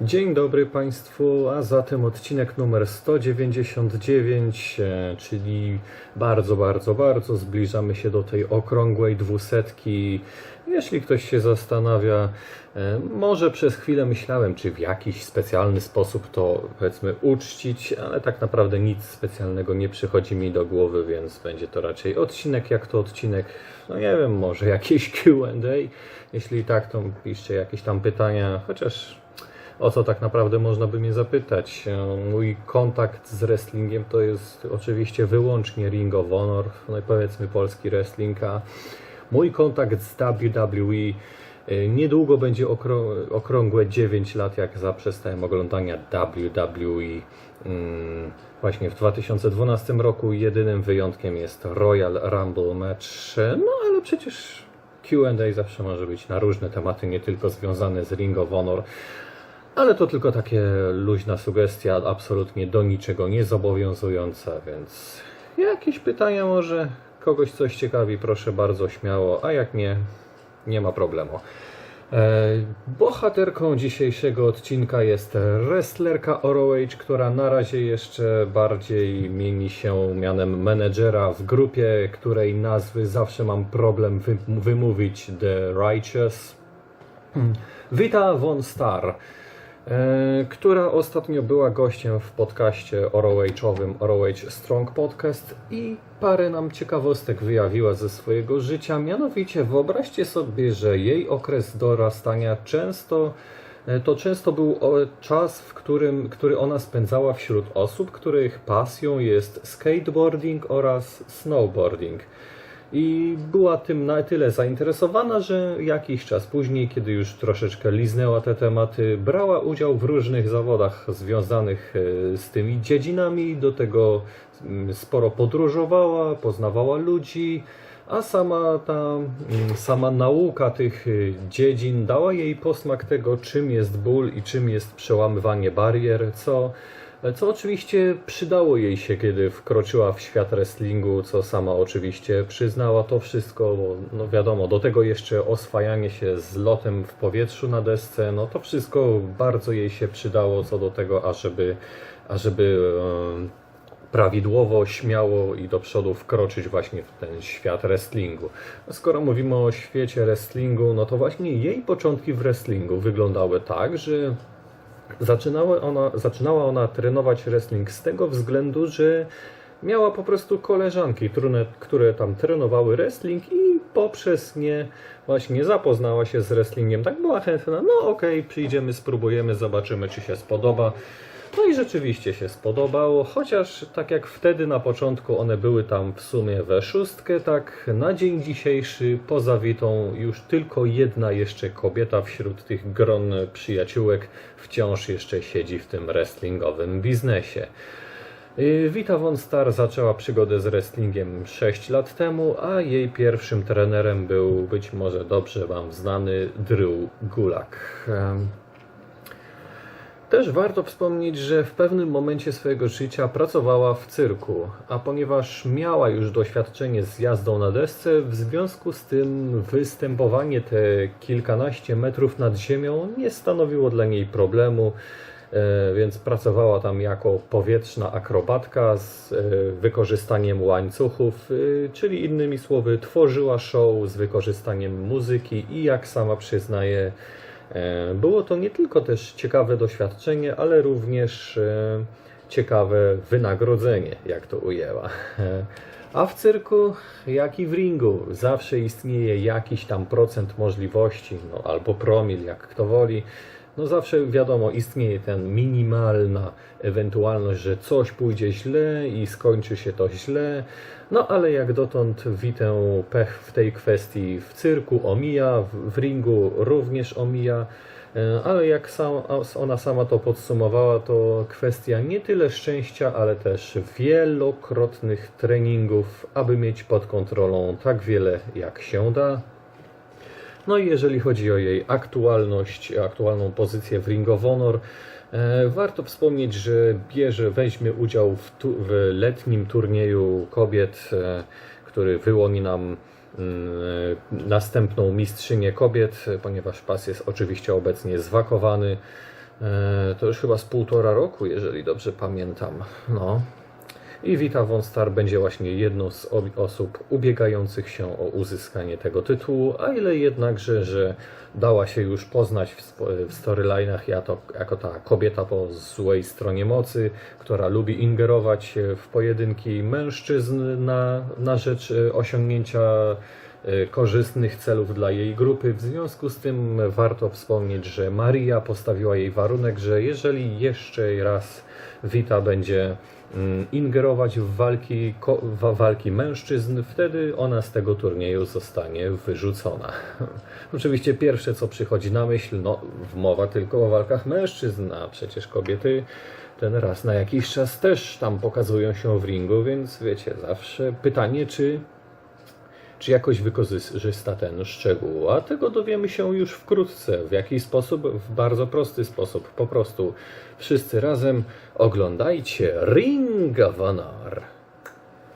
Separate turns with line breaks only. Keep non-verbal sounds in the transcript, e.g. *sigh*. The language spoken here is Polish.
Dzień dobry Państwu, a zatem odcinek numer 199, e, czyli bardzo, bardzo, bardzo zbliżamy się do tej okrągłej dwusetki. Jeśli ktoś się zastanawia, e, może przez chwilę myślałem, czy w jakiś specjalny sposób to powiedzmy uczcić, ale tak naprawdę nic specjalnego nie przychodzi mi do głowy, więc będzie to raczej odcinek jak to odcinek, no nie wiem, może jakieś Q&A. Jeśli tak, to piszcie jakieś tam pytania, chociaż o co tak naprawdę można by mnie zapytać. E, Mój kontakt z wrestlingiem to jest oczywiście wyłącznie Ring of Honor, no i powiedzmy polski wrestling, a mój kontakt z WWE e, niedługo będzie okrą- okrągłe 9 lat, jak zaprzestałem oglądania WWE. Mm, Właśnie w 2012 roku jedynym wyjątkiem jest Royal Rumble Match, no ale przecież Q&A zawsze może być na różne tematy, nie tylko związane z Ring of Honor. Ale to tylko takie luźna sugestia, absolutnie do niczego nie zobowiązująca, więc jakieś pytania może kogoś coś ciekawi, proszę bardzo śmiało, a jak nie, nie ma problemu. E, bohaterką dzisiejszego odcinka jest wrestlerka ROH, która na razie jeszcze bardziej mieni się mianem menedżera w grupie, której nazwy zawsze mam problem wy- wymówić The Righteous. Wita von Star, która ostatnio była gościem w podcaście ROH-owym ROH Strong Podcast i parę nam ciekawostek wyjawiła ze swojego życia. Mianowicie wyobraźcie sobie, że jej okres dorastania często e, to często był czas, w którym, który ona spędzała wśród osób, których pasją jest skateboarding oraz snowboarding. I była tym na tyle zainteresowana, że jakiś czas później, kiedy już troszeczkę liznęła te tematy, brała udział w różnych zawodach związanych e, z tymi dziedzinami. Do tego mm, sporo podróżowała, poznawała ludzi, a sama ta mm, sama nauka tych y, dziedzin dała jej posmak tego, czym jest ból i czym jest przełamywanie barier, co co oczywiście przydało jej się, kiedy wkroczyła w świat wrestlingu, co sama oczywiście przyznała to wszystko, bo no wiadomo, do tego jeszcze oswajanie się z lotem w powietrzu na desce, no to wszystko bardzo jej się przydało co do tego, ażeby, ażeby em, prawidłowo, śmiało i do przodu wkroczyć właśnie w ten świat wrestlingu. A Skoro mówimy o świecie wrestlingu, no to właśnie jej początki w wrestlingu wyglądały tak, że Zaczynała ona, zaczynała ona trenować wrestling z tego względu, że miała po prostu koleżanki, które, które tam trenowały wrestling i poprzez nie właśnie zapoznała się z wrestlingiem. Tak była chętna, no okej, przyjdziemy, spróbujemy, zobaczymy czy się spodoba. No i rzeczywiście się spodobało, chociaż tak jak wtedy na początku one były tam w sumie we szóstkę, tak na dzień dzisiejszy poza Witą już tylko jedna jeszcze kobieta wśród tych gron przyjaciółek wciąż jeszcze siedzi w tym wrestlingowym biznesie. Y, Wita von Star zaczęła przygodę z wrestlingiem 6 lat temu, a jej pierwszym trenerem był być może dobrze Wam znany Drew Gulak. Też warto wspomnieć, że w pewnym momencie swojego życia pracowała w cyrku, a ponieważ miała już doświadczenie z jazdą na desce, w związku z tym występowanie te kilkanaście metrów nad ziemią nie stanowiło dla niej problemu, e, więc pracowała tam jako powietrzna akrobatka z e, wykorzystaniem łańcuchów, e, czyli innymi słowy tworzyła show z wykorzystaniem muzyki i jak sama przyznaje, Było to nie tylko też ciekawe doświadczenie, ale również e, ciekawe wynagrodzenie, jak to ujęła. E, A w cyrku, jak i w ringu, zawsze istnieje jakiś tam procent możliwości, no, albo promil, jak kto woli. No zawsze wiadomo, istnieje ten minimalna ewentualność, że coś pójdzie źle i skończy się to źle. No ale jak dotąd witę pech w tej kwestii w cyrku omija, w- ringu również omija. E, Ale jak ona sama to podsumowała, to kwestia nie tyle szczęścia, ale też wielokrotnych treningów, aby mieć pod kontrolą tak wiele jak się da. No i jeżeli chodzi o jej aktualność, aktualną pozycję w Ring of Honor, e, warto wspomnieć, że bierze, weźmie udział w, tu, w letnim turnieju kobiet, e, który wyłoni nam mm, e, następną mistrzynię kobiet, ponieważ pas jest oczywiście obecnie zwakowany. To już chyba z półtora roku, jeżeli dobrze pamiętam. No. I Vita Von Star będzie właśnie jedną z osób ubiegających się o uzyskanie tego tytułu, a ile jednakże, że dała się już poznać w, w storylinach jako, jako ta kobieta po złej stronie mocy, która lubi ingerować w pojedynki mężczyzn na, na rzecz e, osiągnięcia korzystnych celów dla jej grupy. W związku z tym warto wspomnieć, że Maria postawiła jej warunek, że jeżeli jeszcze raz Vita będzie mm, ingerować w walki, w walki mężczyzn, wtedy ona z tego turnieju zostanie wyrzucona. *laughs* Oczywiście pierwsze co przychodzi na myśl, no mowa tylko o walkach mężczyzn, a przecież kobiety ten raz na jakiś czas też tam pokazują się w ringu, więc wiecie, zawsze pytanie, czy czy jakoś wykorzysta ten szczegół, a tego dowiemy się już wkrótce. W jaki sposób? W bardzo prosty sposób. Po prostu wszyscy razem oglądajcie Ring of Honor.